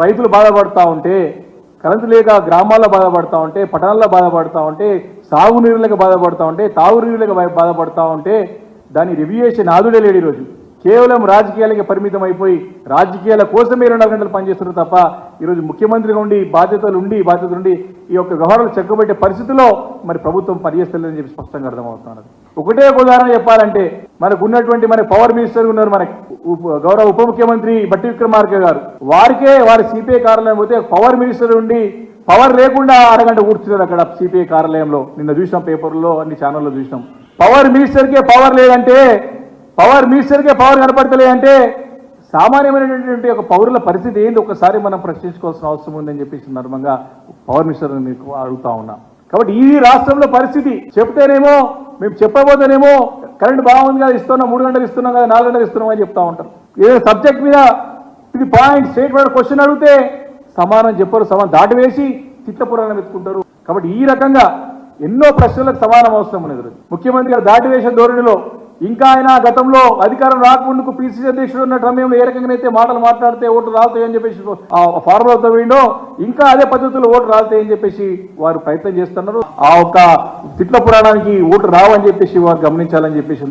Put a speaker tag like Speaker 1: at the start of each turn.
Speaker 1: రైతులు బాధపడతా ఉంటే కరెంటు లేక గ్రామాల్లో బాధపడతా ఉంటే పట్టణాల్లో బాధపడతా ఉంటే సాగునీరులకు బాధపడతా ఉంటే తాగునీరులకు బాధపడుతూ బాధపడతా ఉంటే దాన్ని రివ్యూ చేసే నాదుడే లేడు ఈరోజు. కేవలం రాజకీయాలకి పరిమితం అయిపోయి రాజకీయాల కోసమే రెండు నాలుగు గంటలు పనిచేస్తున్నారు తప్ప ఈరోజు ముఖ్యమంత్రిగా ఉండి బాధ్యతలు ఉండి బాధ్యతలు ఉండి ఈ యొక్క వ్యవహారాలు చెక్కబెట్టే పరిస్థితిలో మరి ప్రభుత్వం పనిచేస్తలేదని చెప్పి స్పష్టంగా అర్థమవుతున్నది. ఒకటే ఉదాహరణ చెప్పాలంటే మనకు ఉన్నటువంటి మన పవర్ మినిస్టర్ ఉన్నారు మన ఉప- గౌరవ ఉప ముఖ్యమంత్రి బట్టి విక్రమార్క గారు. వారికే వారి సిపిఐ కార్యాలయం పోతే పవర్ మినిస్టర్ ఉండి పవర్ లేకుండా అరగంట కూర్చున్నారు అక్కడ సిపిఐ కార్యాలయంలో. నిన్న చూసినాం పేపర్లో అన్ని ఛానల్లో చూసినాం. పవర్ మినిస్టర్కే పవర్ లేదంటే పవర్ మినిస్టర్కే పవర్ కనపడతలేదంటే సామాన్యమైనటువంటి ఒక పౌరుల పరిస్థితి ఏంటి ఒకసారి మనం ప్రశ్నించుకోవాల్సిన అవసరం ఉందని చెప్పి ఈ సందర్భంగా పవర్ మినిస్టర్ మీకు అడుగుతా ఉన్నా. కాబట్టి ఈ రాష్ట్రంలో పరిస్థితి చెప్తేనేమో మేము చెప్పబోతేనేమో కరెంట్ బాగుంది కదా ఇస్తున్నాం మూడు గంటలు ఇస్తున్నాం కదా నాలుగు గంటలు ఇస్తున్నాం అని చెప్తా ఉంటారు. ఏదో సబ్జెక్ట్ మీద ఇది పాయింట్ స్టేట్ వైడ్ క్వశ్చన్ అడిగితే సమానం చెప్పరు సమానం దాటివేసి చిత్తపురాణం ఎత్తుకుంటారు కాబట్టి ఈ రకంగా ఎన్నో ప్రశ్నలకు సమానం అవసరం ఉన్నది ముఖ్యమంత్రి గారు దాటివేసే ధోరణిలో ఇంకా ఆయన గతంలో అధికారం రాకముందుకు పిసిసి అధ్యక్షుడు ఉన్న సమయంలో ఏ రకంగానైతే మాటలు మాట్లాడితే ఓటు రాలుతాయని చెప్పేసి ఆ ఫార్ములాతో పోయిండో ఇంకా అదే పద్ధతిలో ఓటు రాలుతాయని చెప్పేసి వారు ప్రయత్నం చేస్తున్నారు. ఆ ఒక్క తిట్ల పురాణానికి ఓటు రావని చెప్పేసి వారు గమనించాలని చెప్పేసి